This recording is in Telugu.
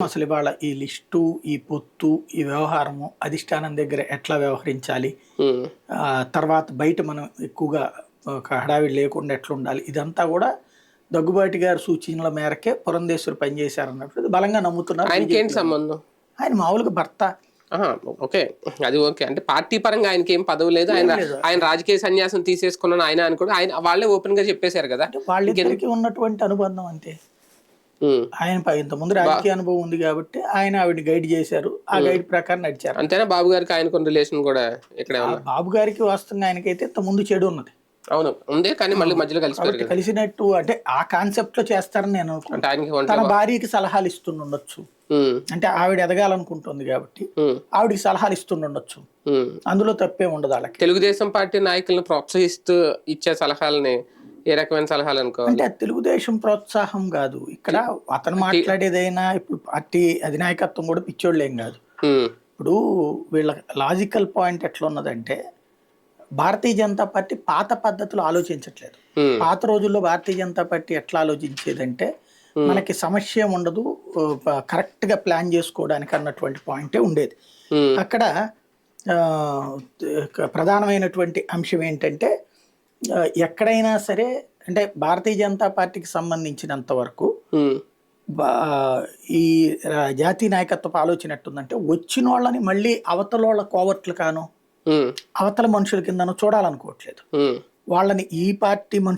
అసలు ఇవాళ ఈ లిస్టు ఈ పొత్తు ఈ వ్యవహారము అధిష్టానం దగ్గర ఎట్లా వ్యవహరించాలి? తర్వాత బయట మనం ఎక్కువగా ఒక హడావిడి లేకుండా ఎట్లా ఉండాలి ఇదంతా కూడా దగ్గుబాటి గారి సూచనల మేరకే పురంధేశ్వరి పనిచేశారన్నట్టు బలంగా నమ్ముతున్నారు ఆయనకి ఏంటి సంబంధం? ఆయన మామూలుగా భర్త. ఓకే. అది ఓకే. అంటే పార్టీ పరంగా ఆయనకి ఏం పదవి లేదు. ఆయన ఆయన రాజకీయ సన్యాసం తీసేసుకున్నాను ఆయన అని కూడా ఆయన వాళ్ళే ఓపెన్గా చెప్పేశారు కదా. అంటే వాళ్ళిద్దరికి ఉన్నటువంటి అనుబంధం అంతే. ఆయన ఇంతకుముందు రాజకీయ అనుభవం ఉంది కాబట్టి ఆయన ఆవిడ గైడ్ చేశారు. ఆ గైడ్ ప్రకారం నడిచారు. అంతేనా? బాబు గారికి ఆయనకున్న రిలేషన్ కూడా ఇక్కడ బాబు గారికి వస్తున్న ఆయనకైతే ఇంత ముందు చెడు ఉన్నది. అవును. ఉంది కానీ మళ్ళీ మధ్యలో కదా. కలిసినట్టు అంటే ఆ కాన్సెప్ట్లో చేస్తారని నేను ఆయనకి తన భార్యకి సలహాలు ఇస్తుండొచ్చు అంటే ఆవిడ ఎదగాలనుకుంటుంది కాబట్టి ఆవిడకి సలహాలు ఇస్తుండొచ్చు. అందులో తప్పే ఉండదు వాళ్ళకి. తెలుగుదేశం పార్టీ నాయకులను ప్రోత్సహిస్తూ ఇచ్చే సలహాలని ఏ రకమైన సలహాలు అనుకోవాలి? అంటే తెలుగుదేశం ప్రోత్సాహం కాదు. ఇక్కడ అతను మాట్లాడేదైనా ఇప్పుడు పార్టీ అధినాయకత్వం కూడా పిచ్చోళ్ళు కాదు. ఇప్పుడు వీళ్ళ లాజికల్ పాయింట్ ఎట్లా ఉన్నదంటే భారతీయ జనతా పార్టీ పాత పద్ధతిలో ఆలోచించట్లేదు. పాత రోజుల్లో భారతీయ జనతా పార్టీ ఎట్లా ఆలోచించేదంటే మనకి సమస్య ఉండదు కరెక్ట్గా ప్లాన్ చేసుకోవడానికి అన్నటువంటి పాయింటే ఉండేది. అక్కడ ప్రధానమైనటువంటి అంశం ఏంటంటే ఎక్కడైనా సరే అంటే భారతీయ జనతా పార్టీకి సంబంధించినంత వరకు ఈ జాతీయ నాయకత్వపు ఆలోచన ఎట్టుందంటే వచ్చిన వాళ్ళని మళ్ళీ అవతలోళ్ళ కోవట్లు కాను అవతల మనుషుల కిందనో చూడాలనుకోవట్లేదు. వాళ్ళని ఈ పార్టీ మనుషులు